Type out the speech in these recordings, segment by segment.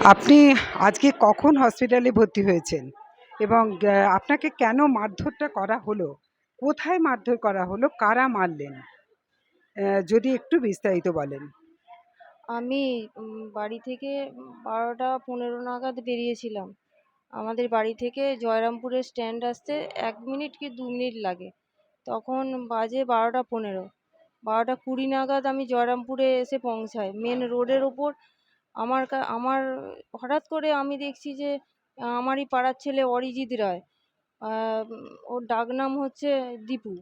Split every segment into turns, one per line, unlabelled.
আপনি আজকে কখন হসপিটালে ভর্তি হয়েছেন? এবং আপনাকে কেন মারধরটা করা হলো? কোথায় মারধর করা হলো? কারা মারলেন? যদি একটু বিস্তারিত বলেন।
আমি বাড়ি থেকে বারোটা পনেরো নাগাদ বেরিয়েছিলাম। আমাদের বাড়ি থেকে জয়রামপুরের স্ট্যান্ড আসতে এক মিনিট কি দু মিনিট লাগে। তখন বাজে বারোটা পনেরো। বারোটা কুড়ি নাগাদ আমি জয়রামপুরে এসে পৌঁছাই। মেন রোডের ওপর আমার কা- আমার হঠাৎ করে আমি দেখছি যে আমারই পাড়ার ছেলে অরিজিৎ রায়। ওর ডাকনাম হচ্ছে দীপু।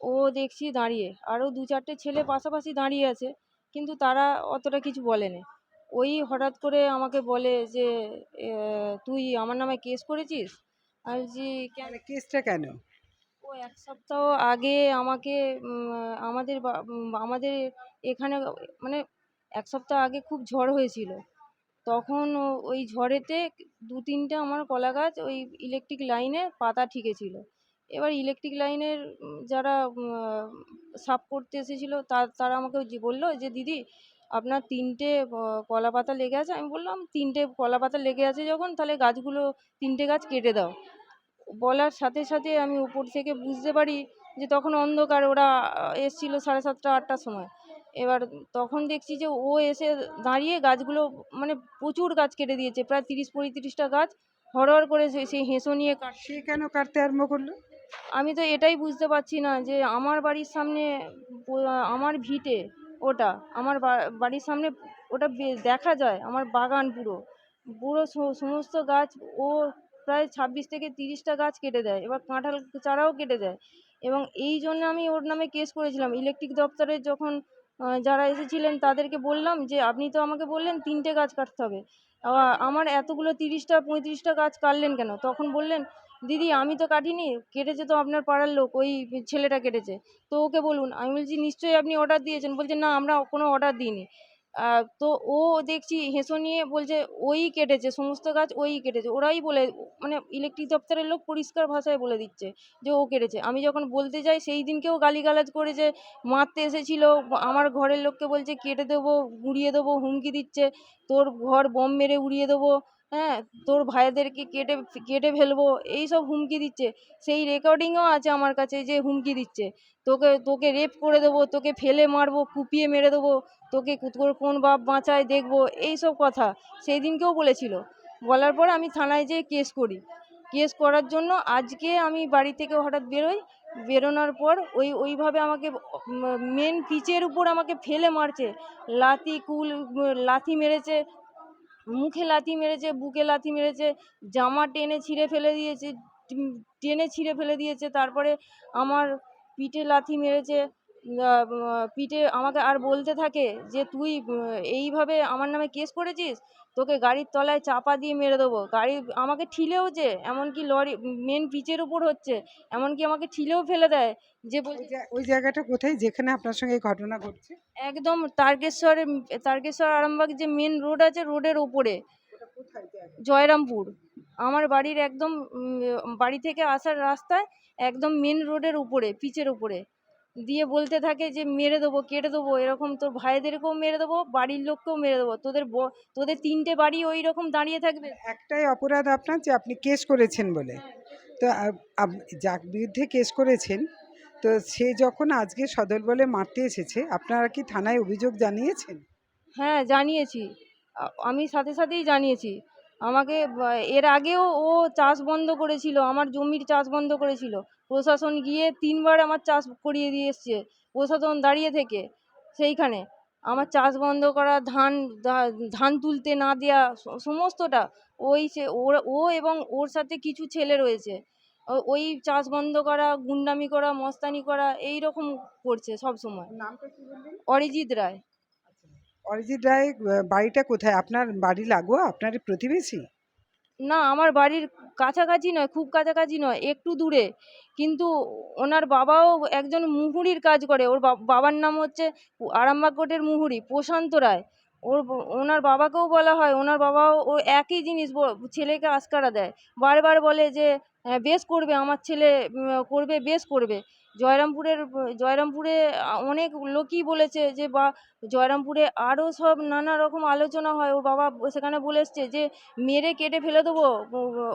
ও দেখছি দাঁড়িয়ে। আরও দু চারটে ছেলে পাশাপাশি দাঁড়িয়ে আছে কিন্তু তারা অতটা কিছু বলেনি। ওই হঠাৎ করে আমাকে বলে যে তুই আমার নামে কেস করেছিস? বলছি কেন?
মানে কেসটা কেন?
ও এক সপ্তাহ আগে আমাকে আমাদের আমাদের এখানে মানে এক সপ্তাহ আগে খুব ঝড় হয়েছিল। তখন ওই ঝড়েতে দু তিনটে আমার কলা গাছ ওই ইলেকট্রিক লাইনে পাতা ঠেকেছিল। এবার ইলেকট্রিক লাইনের যারা সাফ করতে এসেছিল তা- তারা আমাকে বলল যে, দিদি, আপনার তিনটে কলা পাতা লেগে আছে। আমি বললাম, তিনটে কলা পাতা লেগে আছে যখন, তাহলে গাছগুলো, তিনটে গাছ কেটে দাও। বলার সাথে সাথে আমি উপর থেকে বুঝতে পারি যে, তখন অন্ধকার, ওরা এসছিল সাড়ে সাতটা, আটটার সময়। এবার তখন দেখছি যে ও এসে দাঁড়িয়ে গাছগুলো মানে প্রচুর গাছ কেটে দিয়েছে প্রায় তিরিশ পঁয়ত্রিশটা গাছ হরহর করে সে- সেই হেঁসো নিয়ে কাট
সে কেন কাটতে আরম্ভ করল?
আমি তো এটাই বুঝতে পারছি না যে আমার বাড়ির সামনে আমার ভিটে ওটা আমার বা- বাড়ির সামনে ওটা দেখা যায় আমার বাগান পুরো। পুরো সমস্ত গাছ ও প্রায় ছাব্বিশ থেকে তিরিশটা গাছ কেটে দেয় এবার কাঁঠাল চারাও কেটে দেয়। এবং এই জন্য আমি ওর নামে কেস করেছিলাম। ইলেকট্রিক দপ্তরে যখন যারা এসেছিলেন তাদেরকে বললাম যে, আপনি তো আমাকে বললেন তিনটে গাছ কাটতে হবে। আমার এতগুলো তিরিশটা, পঁয়ত্রিশটা গাছ কাটলেন কেন? তখন বললেন, দিদি, আমি তো কাটিনি, কেটেছে তো আপনার পাড়ার লোক, ওই ছেলেটা কেটেছে। তো ওকে বলুন, আমি বলছি, নিশ্চয়ই আপনি অর্ডার দিয়েছেন। বলছে, না, আমরা কোনো অর্ডার দিইনি। তো ও দেখছি হেসো নিয়ে বলছে, ওই কেটেছে, সমস্ত গাছ ওই কেটেছে। ওরাই বলে মানে ইলেকট্রিক দপ্তরের লোক পরিষ্কার ভাষায় বলে দিচ্ছে যে ও কেটেছে। আমি যখন বলতে যাই, সেই দিনকেও গালিগালাজ করেছে মারতে এসেছিল, আমার ঘরের লোককে বলছে, কেটে দেবো, গুঁড়িয়ে দেবো, হুমকি দিচ্ছে, তোর ঘর বোম মেরে উড়িয়ে দেবো। হ্যাঁ তোর ভাইদেরকে কেটে কেটে ফেলব, এই সব হুমকি দিচ্ছে। সেই রেকর্ডিংও আছে আমার কাছে যে হুমকি দিচ্ছে। তোকে তোকে রেপ করে দেবো, তোকে ফেলে মারবো, কুপিয়ে মেরে দেবো, তোকে তোর কোন বাপ বাঁচায় দেখব, এই সব কথা সেই দিনকেও বলেছিল। বলার পর আমি থানায় যেয়ে কেস করি। কেস করার জন্য আজকে আমি বাড়ি থেকে হঠাৎ বেরোই। বেরোনোর পর ওই, ওইভাবে আমাকে মেন পিচের উপর আমাকে ফেলে মারছে। লাথি, কুল লাথি মেরেছে মুখে লাথি মেরেছে, বুকে লাথি মেরেছে, জামা টেনে ছিঁড়ে ফেলে দিয়েছে টেনে ছিঁড়ে ফেলে দিয়েছে, তারপরে আমার পিঠে লাথি মেরেছে পিঠে আমাকে আর বলতে থাকে যে তুই এইভাবে আমার নামে কেস করেছিস? তোকে গাড়ির তলায় চাপা দিয়ে মেরে দেবো। গাড়ি আমাকে ঠিলেওছে এমনকি লরি মেন পিচের উপর হচ্ছে এমনকি আমাকে ঠিলেও ফেলে দেয়। যে
ওই ওই জায়গাটা কোথায়? যেখানে আপনার সঙ্গে এই ঘটনা ঘটছে?
একদম তারকেশ্বরের তারকেশ্বর আরামবাগ যে মেন রোড আছে রোডের ওপরে? জয়রামপুর। আমার বাড়ির একদম বাড়ি থেকে আসার রাস্তায় একদম মেন রোডের উপরে পিচের উপরে। দিয়ে বলতে থাকে যে মেরে দেবো কেটে দেবো। এরকম তোর ভাইদেরকেও মেরে দেবো বাড়ির লোককেও মেরে দেবো। তোদের ব- তোদের তিনটে বাড়ি ওই রকম দাঁড়িয়ে থাকবে।
একটাই অপরাধ আপনার যে আপনি কেস করেছেন বলে। তো আপ- আপ- যার বিরুদ্ধে কেস করেছেন তো সে যখন আজকে সদল বলে মারতে এসেছে আপনারা কি থানায় অভিযোগ জানিয়েছেন?
হ্যাঁ জানিয়েছি। আমি সাথে সাথেই জানিয়েছি। আমাকে এর আগেও ও চাষ বন্ধ করেছিল আমার জমির চাষ বন্ধ করেছিল। প্রশাসন গিয়ে তিনবার আমার চাষ করিয়ে দিয়ে এসছে প্রশাসন দাঁড়িয়ে থেকে সেইখানে। আমার চাষ বন্ধ করা ধান ধান তুলতে না দেওয়া সমস্তটা ওই সে ও এবং ওর সাথে কিছু ছেলে রয়েছে। ওই চাষ বন্ধ করা গুন্ডামি করা মস্তানি করা এই রকম করছে সব সময় অরিজিৎ রায়।
অরিজিৎ রায় বাড়িটা কোথায়? আপনার বাড়ি লাগোয়া? আপনার প্রতিবেশী?
না আমার বাড়ির কাছাকাছি নয় খুব কাছাকাছি নয় একটু দূরে। কিন্তু ওনার বাবাও একজন মুহুরির কাজ করে। ওর বাবার নাম হচ্ছে আরামবাগ কোটের মুহুরি প্রশান্ত রায়। ওর ওনার বাবাকেও বলা হয় ওনার বাবাও ও একই জিনিস ছেলেকে আশকারা দেয়। বারবার বলে যে "হ্যাঁ, বেশ করবে আমার ছেলে করবে বেশ করবে। জয়রামপুরের জয়রামপুরে অনেক লোকই বলেছে যে বা জয়রামপুরে আরও সব নানা রকম আলোচনা হয়। ওর বাবা সেখানে বলে এসছে যে মেরে কেটে ফেলে দেবো।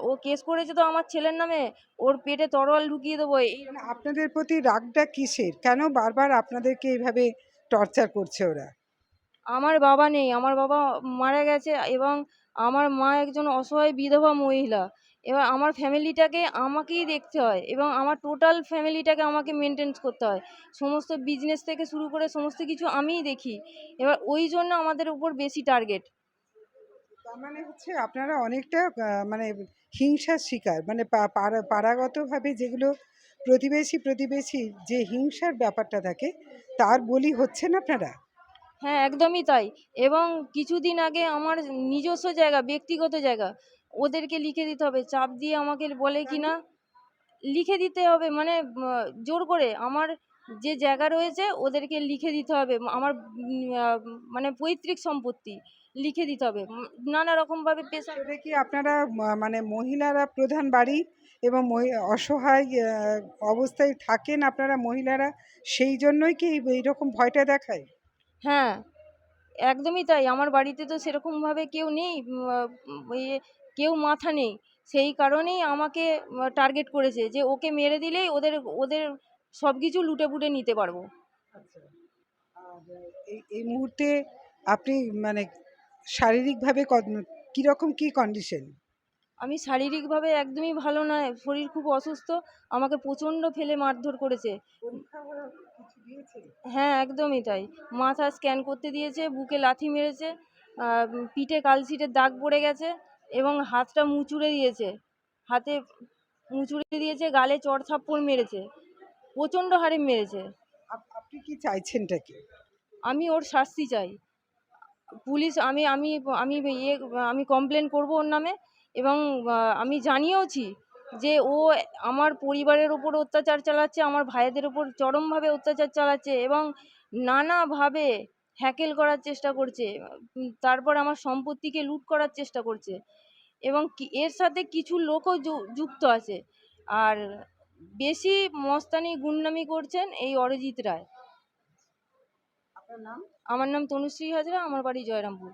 ও কেস করেছে তো আমার ছেলের নামে। ওর পেটে তরোয়াল ঢুকিয়ে দেবো। এই
মানে আপনাদের প্রতি রাগটা কিসের? কেন বারবার আপনাদেরকে এইভাবে টর্চার করছে ওরা?
আমার বাবা নেই। আমার বাবা মারা গেছে এবং আমার মা একজন অসহায় বিধবা মহিলা। এবার আমার ফ্যামিলিটাকে আমাকেই দেখতে হয় এবং আমার টোটাল ফ্যামিলিটাকে আমাকে মেনটেন্স করতে হয়। সমস্ত বিজনেস থেকে শুরু করে সমস্ত কিছু আমিই দেখি। এবার ওই জন্য আমাদের উপর বেশি টার্গেট।
তার মানে হচ্ছে আপনারা অনেকটা মানে হিংসার শিকার। মানে পাড়াগতভাবে যেগুলো প্রতিবেশী প্রতিবেশী যে হিংসার ব্যাপারটা থাকে তার বলি হচ্ছেন আপনারা?
হ্যাঁ একদমই তাই। এবং কিছুদিন আগে আমার নিজস্ব জায়গা ব্যক্তিগত জায়গা ওদেরকে লিখে দিতে হবে। চাপ দিয়ে আমাকে বলে কি না লিখে দিতে হবে। মানে জোর করে আমার যে জায়গা রয়েছে ওদেরকে লিখে দিতে হবে। আমার মানে পৈতৃক সম্পত্তি লিখে দিতে হবে। নানা রকমভাবে পেশা
কি আপনারা মানে মহিলারা প্রধান বাড়ি এবং অসহায় অবস্থায় থাকেন আপনারা মহিলারা সেই জন্যই কি এই- এইরকম ভয়টা দেখায়?
হ্যাঁ একদমই তাই। আমার বাড়িতে তো সেরকমভাবে কেউ নেই। ইয়ে কেউ মাথা নেই। সেই কারণেই আমাকে টার্গেট করেছে যে ওকে মেরে দিলেই ওদের ওদের সব কিছু লুটে পুটে নিতে পারব।
আচ্ছা। এই মুহূর্তে আপনি মানে শারীরিকভাবে কীরকম কি কন্ডিশন
আমি শারীরিকভাবে একদমই ভালো নয় শরীর খুব অসুস্থ আমাকে প্রচণ্ড ফেলে মারধর করেছে। হ্যাঁ একদমই তাই। মাথা স্ক্যান করতে দিয়েছে বুকে লাথি মেরেছে পিঠে কালশিটের দাগ পড়ে গেছে এবং হাতটা মুচুড়ে দিয়েছে। হাতে মুচুড়ে দিয়েছে গালে চড় থাপ্পড় মেরেছে প্রচণ্ড হারে মেরেছে।
আপনি কি চাইছেনটা কি?
আমি ওর শাস্তি চাই। পুলিশ আমি আমি আমি ইয়ে আমি কমপ্লেন করব ওর নামে এবং আমি জানিয়েওছি যে ও আমার পরিবারের ওপর অত্যাচার চালাচ্ছে আমার ভাইদের ওপর চরমভাবে অত্যাচার চালাচ্ছে এবং নানাভাবে হ্যাকেল করার চেষ্টা করছে তারপর আমার সম্পত্তিকে লুট করার চেষ্টা করছে এবং এর সাথে কিছু লোকও যুক্ত আছে। আর বেশি মস্তানি গুন্ডামি করছেন এই অরিজিৎ রায়। আমার নাম তনুশ্রী হাজরা আমার বাড়ি জয়রামপুর।